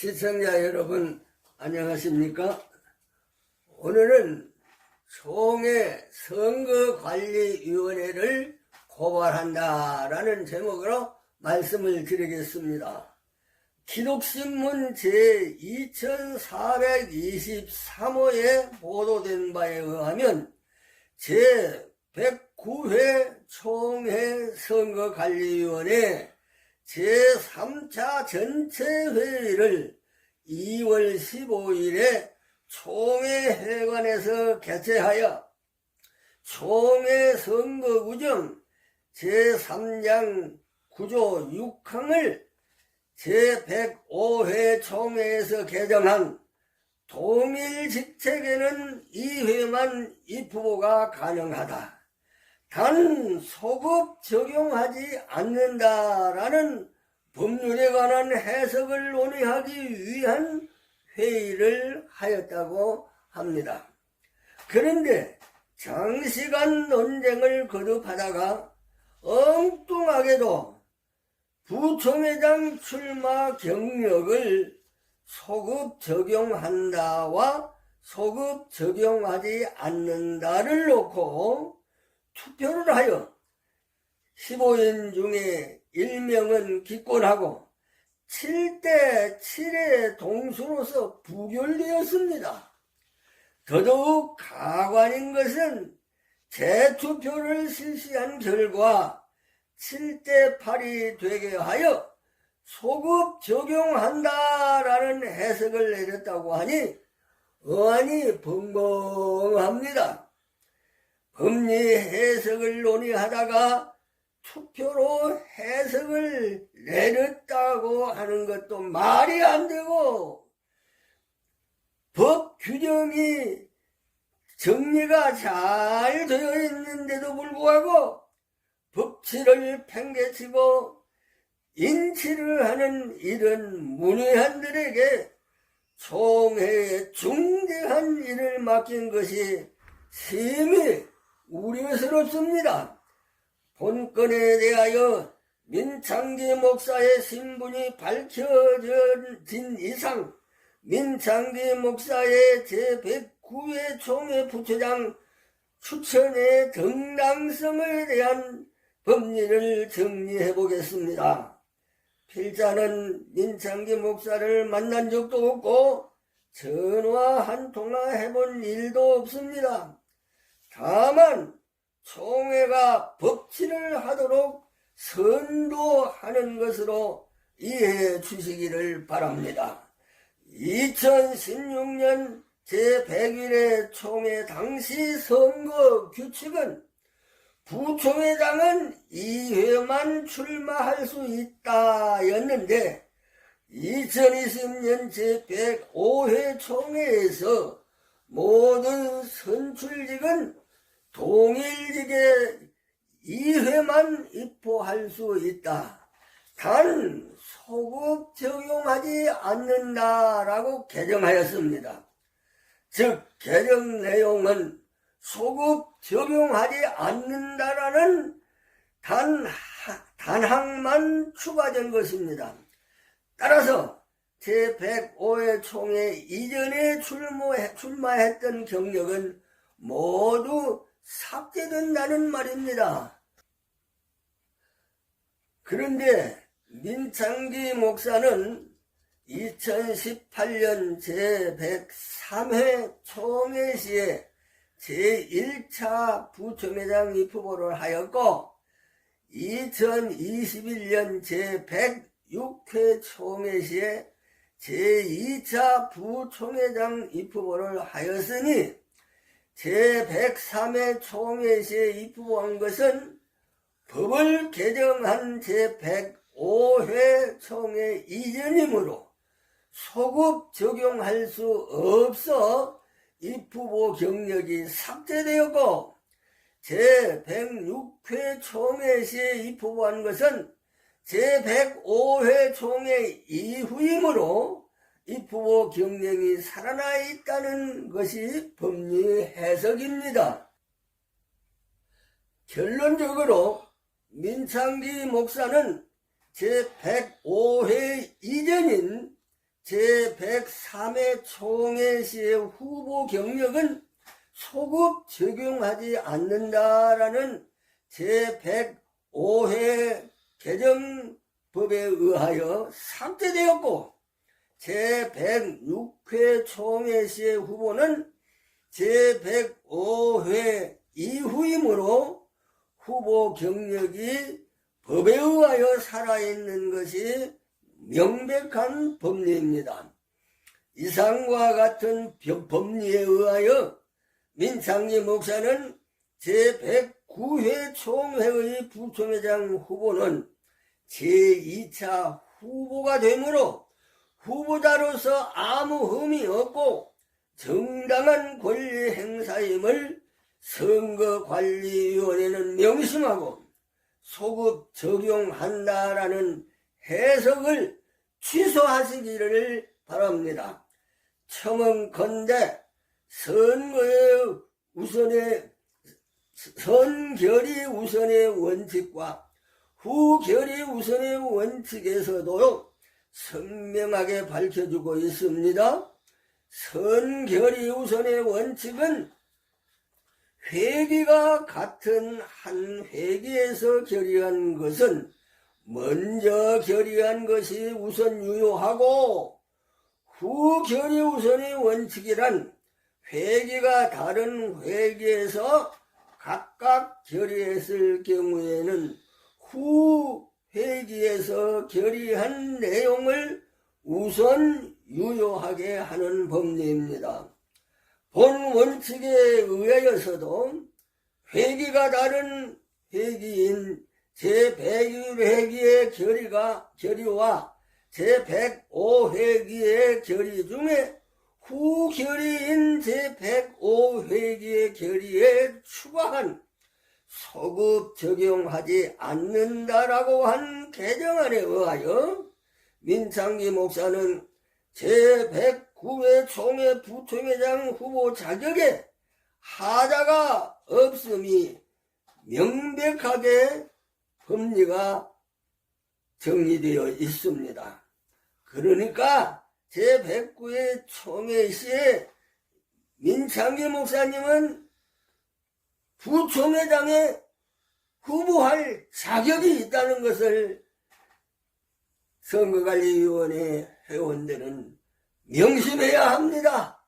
시청자 여러분 안녕하십니까? 오늘은 총회 선거관리위원회를 고발한다라는 제목으로 말씀을 드리겠습니다. 기독신문 제2423호에 보도된 바에 의하면 제109회 총회 선거관리위원회 제3차 전체 회의를 2월 15일에 총회회관에서 개최하여 총회 선거구정 제3장 구조 6항을 제105회 총회에서 개정한 동일 직책에는 2회만 입후보가 가능하다. 단 소급 적용하지 않는다라는 법률에 관한 해석을 논의하기 위한 회의를 하였다고 합니다. 그런데 장시간 논쟁을 거듭하다가 엉뚱하게도 부총회장 출마 경력을 소급 적용한다와 소급 적용하지 않는다를 놓고 투표를 하여 15인 중에 1명은 기권하고 7대 7의 동수로서 부결되었습니다. 더더욱 가관인 것은 재투표를 실시한 결과 7대 8이 되게 하여 소급 적용한다라는 해석을 내렸다고 하니 어안이 벙벙합니다. 법리 해석을 논의하다가 투표로 해석을 내렸다고 하는 것도 말이 안 되고 법 규정이 정리가 잘 되어 있는데도 불구하고 법치를 팽개치고 인치를 하는 이런 문외한들에게 총회에 중대한 일을 맡긴 것이 심히 우려스럽습니다. 본건에 대하여 민창기 목사의 신분이 밝혀진 이상 민창기 목사의 제109회 총회 부처장 추천의 정당성에 대한 법리를 정리해 보겠습니다. 필자는 민창기 목사를 만난 적도 없고 전화 한 통화 해본 일도 없습니다. 다만 총회가 법치를 하도록 선도하는 것으로 이해해 주시기를 바랍니다. 2016년 제100일의 총회 당시 선거 규칙은 부총회장은 2회만 출마할 수 있다였는데 2020년 제105회 총회에서 모든 선출직은 동일직에 2회만 입포할 수 있다. 단 소급 적용하지 않는다라고 개정하였습니다. 즉 개정 내용은 소급 적용하지 않는다라는 단, 단항만 추가된 것입니다. 따라서 제105회 총회 이전에 출마했던 경력은 모두 삭제된다는 말입니다. 그런데 민창기 목사는 2018년 제103회 총회 시에 제1차 부총회장 입후보를 하였고 2021년 제106회 총회 시에 제2차 부총회장 입후보를 하였으니 제103회 총회 시에 입후보한 것은 법을 개정한 제105회 총회 이전이므로 소급 적용할 수 없어 입후보 경력이 삭제되었고 제106회 총회 시에 입후보한 것은 제105회 총회 이후이므로 입후보 경력이 살아나 있다는 것이 법리 해석입니다. 결론적으로 민창기 목사는 제105회 이전인 제103회 총회시의 후보 경력은 소급 적용하지 않는다라는 제105회 개정법에 의하여 삭제되었고 제106회 총회시의 후보는 제105회 이후이므로 후보 경력이 법에 의하여 살아있는 것이 명백한 법리입니다. 이상과 같은 법- 법리에 의하여 민창기 목사는 제109회 총회의 부총회장 후보는 제2차 후보가 되므로 후보자로서 아무 흠이 없고 정당한 권리 행사임을 선거관리위원회는 명심하고 소급 적용한다라는 해석을 취소하시기를 바랍니다. 청원건대 선거의 우선의 선결이 우선의 원칙과 후결이 우선의 원칙에서도 선명하게 밝혀주고 있습니다. 선결이 우선의 원칙은 회기가 같은 한 회기에서 결의한 것은 먼저 결의한 것이 우선 유효하고 후 결의 우선의 원칙이란 회기가 다른 회기에서 각각 결의했을 경우에는 후 회기에서 결의한 내용을 우선 유효하게 하는 법리입니다. 본 원칙에 의하여서도 회기가 다른 회기인 제101회기의 결의가 결의와 제105회기의 결의 중에 후결의인 제105회기의 결의에 추가한 소급 적용하지 않는다라고 한 개정안에 의하여 민창기 목사는 제109회 총회 부총회장 후보 자격에 하자가 없음이 명백하게 법리가 정리되어 있습니다. 그러니까 제109회 총회 시에 민창기 목사님은 부총회장에 후보할 자격이 있다는 것을 선거관리위원회 회원들은 명심해야 합니다.